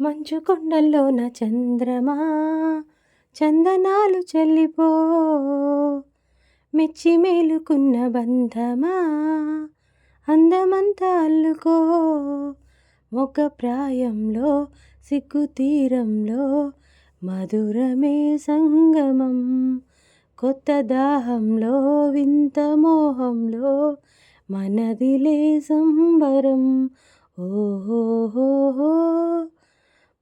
మంచు కొండల్లోన చంద్రమా చందనాలు చల్లిపో. మెచ్చి మేలుకున్న బంధమా అందమంతా అల్లుకో. ఒక ప్రాయంలో సిగ్గు తీరంలో మధురమే సంగమం. కొత్త దాహంలో వింత మోహంలో మనదిలే సంబరం. ఓహోహోహో.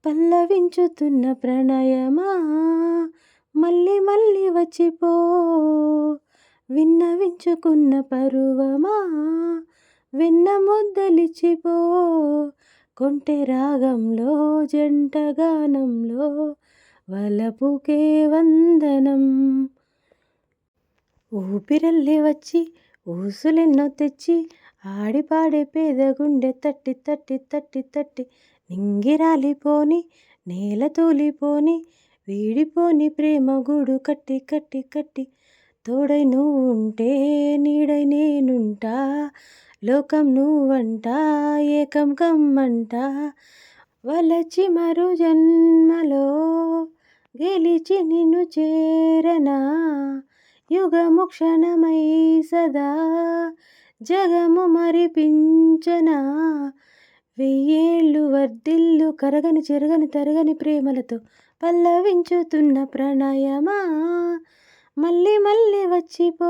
పల్లవించుతున్న ప్రణయమా? మళ్ళీ మళ్ళీ వచ్చిపో. విన్నవించుకున్న పరువమా? వెన్న ముద్దలిచిపో కొంటె రాగంలో జంట గానంలో వలపుకే వందనం. ఊపిరల్లే వచ్చి ఊసులెన్నో తెచ్చి ఆడిపాడే పేద గుండె తట్టి తట్టి తట్టి తట్టి నింగిరాలిపోని నేల తూలిపోని వీడిపోని ప్రేమ గూడు కట్టి కట్టి కట్టి తోడై నువ్వు ఉంటే నీడై నేనుంటా లోకం నువ్వంట ఏకం కమ్మంట వలచి మరు జన్మలో గెలిచి నిన్ను చేరనా యుగము క్షణమై సదా జగము మరిపించనా వెయ్యేళ్ళు వర్ధిల్లు కరగని చెరగని తరగని ప్రేమలతో పల్లవించుతున్న ప్రణయమా? మళ్ళీ మళ్ళీ వచ్చిపో.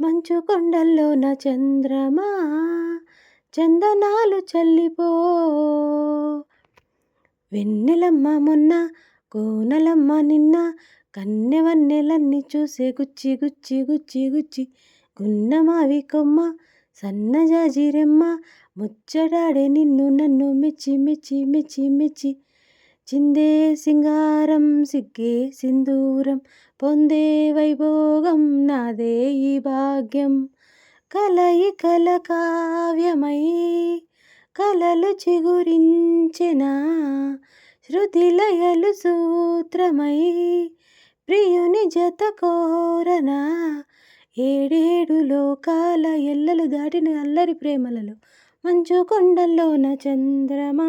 మంచు కొండల్లోన చంద్రమా? చందనాలు చల్లిపో. వెన్నెలమ్మ మొన్న కోనలమ్మ నిన్న కన్నెవన్నెలన్నీ చూసే గుచ్చి గుచ్చి గుచ్చి గుచ్చి గున్నమావి కొమ్మ సన్నజాజిరెమ్మ ముచ్చడాడే నిన్ను నన్ను మెచ్చి మెచ్చి మెచ్చి మెచ్చి. చిందే సింగారం సిగ్గే సింధూరం పొందే వైభోగం నాదే ఈ భాగ్యం. కలయి కల కావ్యమై కలలు చిగురించిన శృతిలయలు సూత్రమై ప్రియుని జత కోరనా ఏడేడు లోకాల ఎల్లలు దాటిన అల్లరి ప్రేమలలో మంచు కొండల్లోన చంద్రమా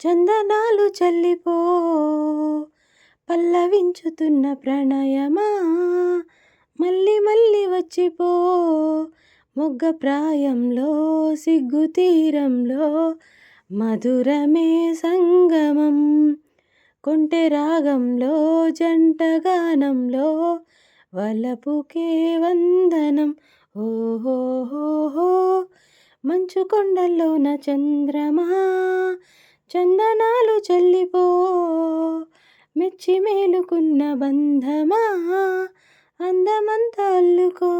చందనాలు చల్లిపో పల్లవించుతున్న ప్రణయమా మళ్ళీ మళ్ళీ వచ్చిపో మొగ్గ ప్రాయంలో సిగ్గు తీరంలో మధురమే సంగమం కొంటె రాగంలో జంట గానంలో వలపుకే వందనం. ఓహో మంచు కొండల్లోన చంద్రమా చందనాలు చల్లిపో మెచ్చి మేలుకున్న బంధమా అందమంతా అల్లుకో.